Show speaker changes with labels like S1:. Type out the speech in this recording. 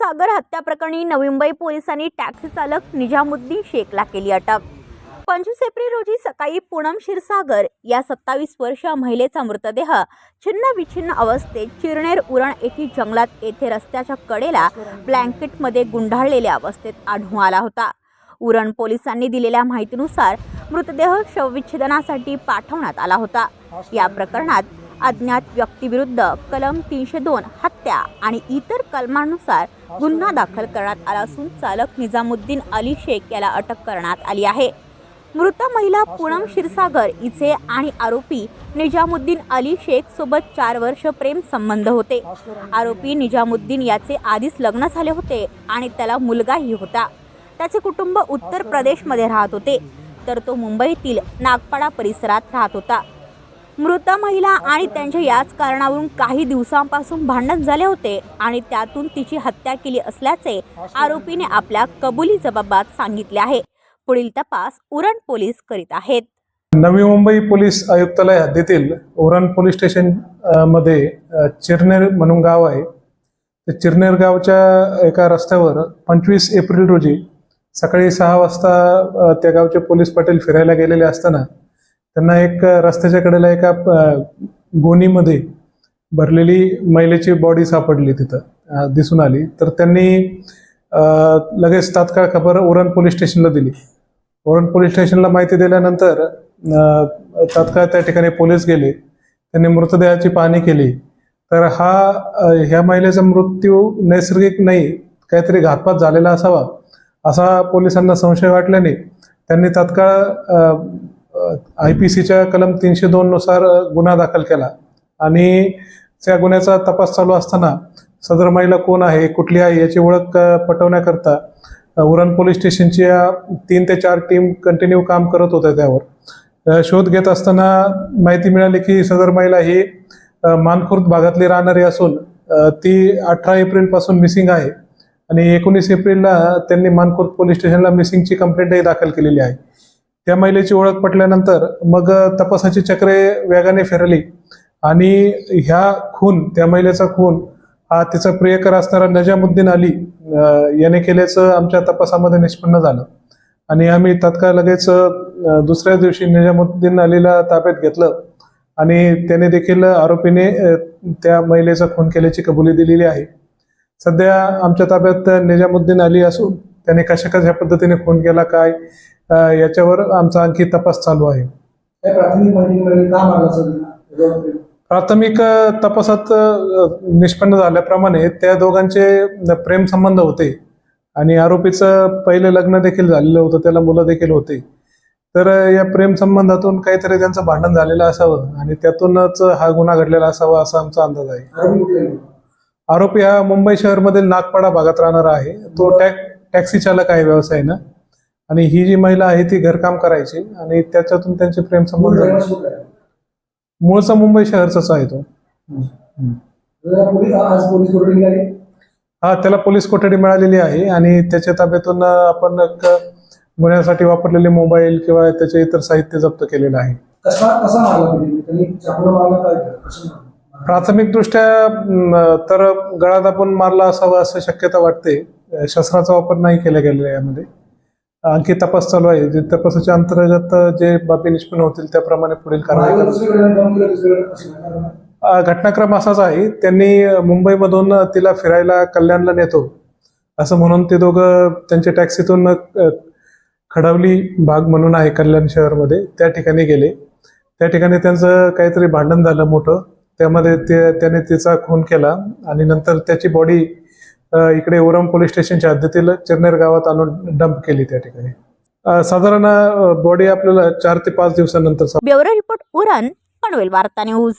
S1: सागर हत्या प्रकरणी नवी मुंबई पोलिसांनी टॅक्सी चालक निजामुद्दीन शेखला केली अटक. पंचवीस एप्रिल रोजी सकाळी पूनम क्षीरसागर या सत्तावीस वर्षीय महिलेचा मृतदेह छिन्न विछिन्न अवस्थेत चिरनेर उरण येथील जंगलात येथे रस्त्याच्या कडेला ब्लँकेटमध्ये गुंडाळलेल्या अवस्थेत आढळून आला होता. उरण पोलिसांनी दिलेल्या माहितीनुसार मृतदेह शवविच्छेदनासाठी पाठवण्यात आला होता. या प्रकरणात अज्ञात व्यक्तीविरुद्ध कलम तीनशे दोन हत्या आणि इतर कलमानुसार गुन्हा दाखल करण्यात आला असून चालक निजामुद्दीन अली शेख याला अटक करण्यात आली आहे. मृत महिला पूनम क्षीरसागर हिचे आणि आरोपी निजामुद्दीन अली शेख सोबत चार वर्ष प्रेम संबंध होते. आरोपी निजामुद्दीन याचे आधीच लग्न झाले होते आणि त्याला मुलगाही होता. त्याचे कुटुंब उत्तर प्रदेशमध्ये राहत होते. तर तो मुंबईतील नागपाडा परिसरात राहत होता. मृत महिला आणि त्यांच्या याच कारणावरून काही दिवसांपासून भांडण झाले होते आणि त्यातून तिची हत्या केली असल्याचे आरोपीने आपल्या कबुली जबाबात सांगितले आहे. पुढील तपास उरण पोलीस करीत आहेत.
S2: नवी मुंबई पोलीस आयुक्तालय हद्दीतील उरण पोलीस स्टेशनमध्ये चिरनेर म्हणून गाव आहे. चिरनेर गावच्या एका रस्त्यावर पंचवीस एप्रिल रोजी सकाळी सहा वाजता त्या गावचे पोलीस पाटील फिरायला गेलेले असताना त्यांना एक रस्त्याच्या कडेला एका गोणीमध्ये भरलेली महिलेची बॉडी सापडली तिथं दिसून आली. तर त्यांनी लगेच तात्काळ खबर उरण पोलीस स्टेशनला दिली. उरण पोलीस स्टेशनला माहिती दिल्यानंतर तात्काळ त्या ठिकाणी पोलीस गेले. त्यांनी मृतदेहाची पाहणी केली. तर हा ह्या महिलेचा मृत्यू नैसर्गिक नाही काहीतरी घातपात झालेला असावा असा पोलिसांना संशय वाटल्याने त्यांनी तात्काळ आय पी सीच्या कलम तीनशे दोननुसार गुन्हा दाखल केला. आणि त्या गुन्ह्याचा तपास चालू असताना सदर महिला कोण आहे कुठली आहे याची ओळख पटवण्याकरता उरण पोलीस स्टेशनच्या तीन ते चार टीम कंटिन्यू काम करत होत्या त्यावर. शोध घेत असताना माहिती मिळाली की सदर महिला ही मानखुर्द भागातली राहणारी असून ती अठरा एप्रिलपासून मिसिंग आहे. आणि एकोणीस एप्रिलला त्यांनी मानखुर्द पोलीस स्टेशनला मिसिंगची कंप्लेंटही दाखल केलेली आहे. त्या महिलेची ओळख पटल्यानंतर मग तपासाची चक्रे वेगाने फिरली. आणि ह्या खून त्या महिलेचा खून हा तिचा प्रियकर असणारा नजामुद्दीन अली याने केल्याचं आमच्या तपासामध्ये निष्पन्न झालं. आणि आम्ही तत्काळ लगेच दुसऱ्या दिवशी निजामुद्दीन अलीला ताब्यात घेतलं. आणि त्याने देखील आरोपीने त्या महिलेचा खून केल्याची कबुली दिलेली आहे. सध्या आमच्या ताब्यात निजामुद्दीन अली असून त्याने कशा कशा पद्धतीने खून केला काय? याच्यावर आमचा आणखी तपास चालू आहे.
S3: प्राथमिक
S2: तपासात निष्पन्न झाल्याप्रमाणे त्या दोघांचे प्रेम संबंध होते. आणि आरोपीचं पहिले लग्न देखील झालेलं होतं त्याला मुलं देखील होते. तर या प्रेम संबंधातून काहीतरी त्यांचं भांडण झालेलं असावं आणि त्यातूनच हा गुन्हा घडलेला असावा असा आमचा अंदाज आहे.
S3: आरोपी
S2: हा मुंबई शहरमधील नागपाडा भागात राहणारा आहे. तो टॅक टॅक्सी चालक आहे व्यवसायानं. आणि ही जी महिला आहे ती घरकाम करायची आणि त्याच्यातून त्यांचे प्रेम संबंध. मूळचा मुंबई शहरचाच आहे तो. हा त्याला पोलीस कोठडी मिळालेली आहे आणि त्याच्या ताब्यातून आपण गुन्ह्यासाठी वापरलेले मोबाईल किंवा त्याचे इतर साहित्य जप्त केलेलं आहे.
S3: मारलं?
S2: प्राथमिकदृष्ट्या अं, तर गळा दाबून मारला असावा असं शक्यता वाटते. शस्त्राचा वापर नाही केला गेलेला यामध्ये. आणखी तपास चालू आहे. जे तपासाच्या अंतर्गत जे बाबी निष्पन्न होतील त्याप्रमाणे पुढील कारवाई घटनाक्रम असाच आहे. त्यांनी मुंबईमधून तिला फिरायला कल्याणला नेतो. असं म्हणून ते दोघं त्यांच्या टॅक्सीतून खडवली भाग म्हणून आहे कल्याण शहरमध्ये. त्या ठिकाणी गेले. त्या ठिकाणी त्यांचं काहीतरी भांडण झालं मोठं. त्यामध्ये ते त्याने तिचा खून केला आणि नंतर त्याची बॉडी इकडे उरम पोलीस स्टेशनच्या हद्दीतील चिरनेर गावात आणून डंप केली त्या ठिकाणी. साधारण बॉडी आपल्याला चार ते पाच दिवसानंतर
S1: ब्युरो रिपोर्ट उरण पनवेल वार्ता न्यूज.